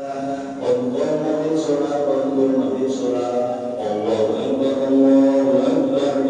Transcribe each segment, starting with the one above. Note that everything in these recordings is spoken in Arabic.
Allahu Akbar, Allah Akbar, Allahu Akbar.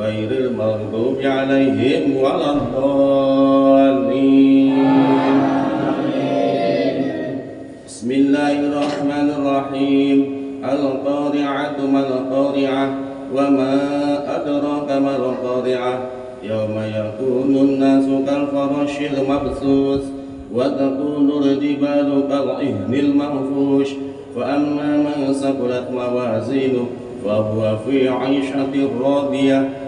غير المغضوب عليهم ولا الضالين بسم الله الرحمن الرحيم. القارعة ما القارعة وما أدراك ما القارعة؟ يوم يكون الناس كالفرش المبثوث وتكون الجبال كالعهن المنفوش. فأما من ثقلت موازينه فهو في عيشة راضية.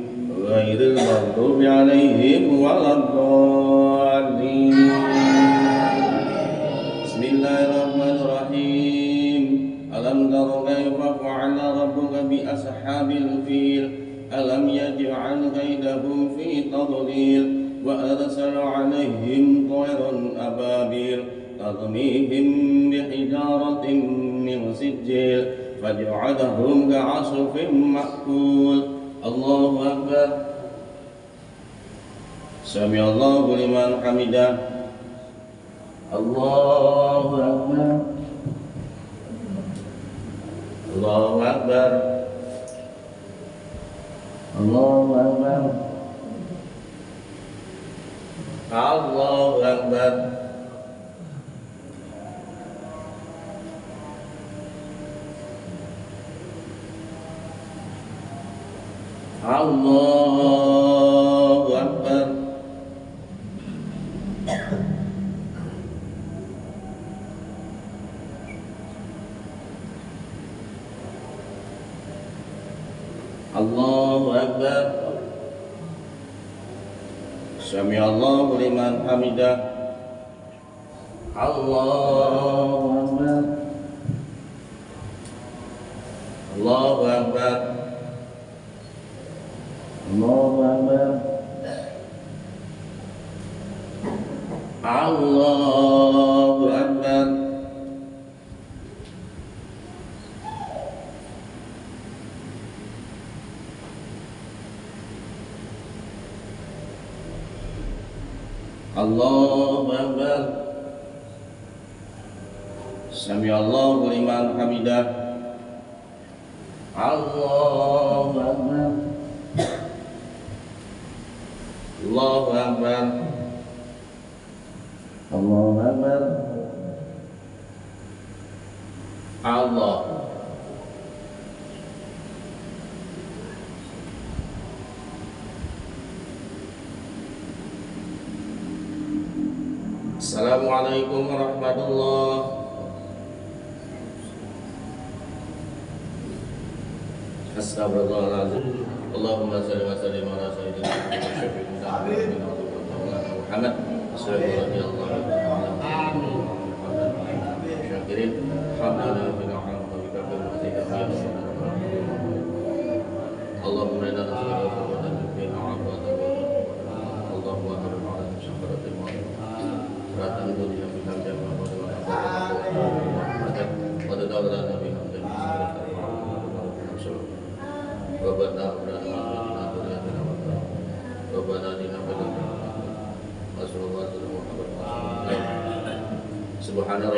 غير المغضوب عليهم ولا الضالين. بسم الله الرحمن الرحيم. ألم تر كيف فعل ربك بأصحاب الفيل؟ ألم يجعل كيدهم في تضليل؟ وأرسل عليهم طيرا أبابيل. ترميهم بحجارة من سجيل. فجعلهم كعصف مأكول. Allahu Akbar. Sami Allahu liman hamidah. Allahu Akbar. Allahu Akbar. Allahu Akbar. Allahu Akbar. Allahu Akbar. Allahu Akbar. Sami Allahu liman hamidah. Allahu Akbar. Allahu Allahu Akbar. Allahu Akbar. Allahu Akbar Sami Allahu liman hamidah. Allahu Akbar. السلام عليكم ورحمة الله حسب الله العظيم اللهم صل وسلم على سيدنا محمد صلى الله عليه وسلم اللهم ربنا Subhana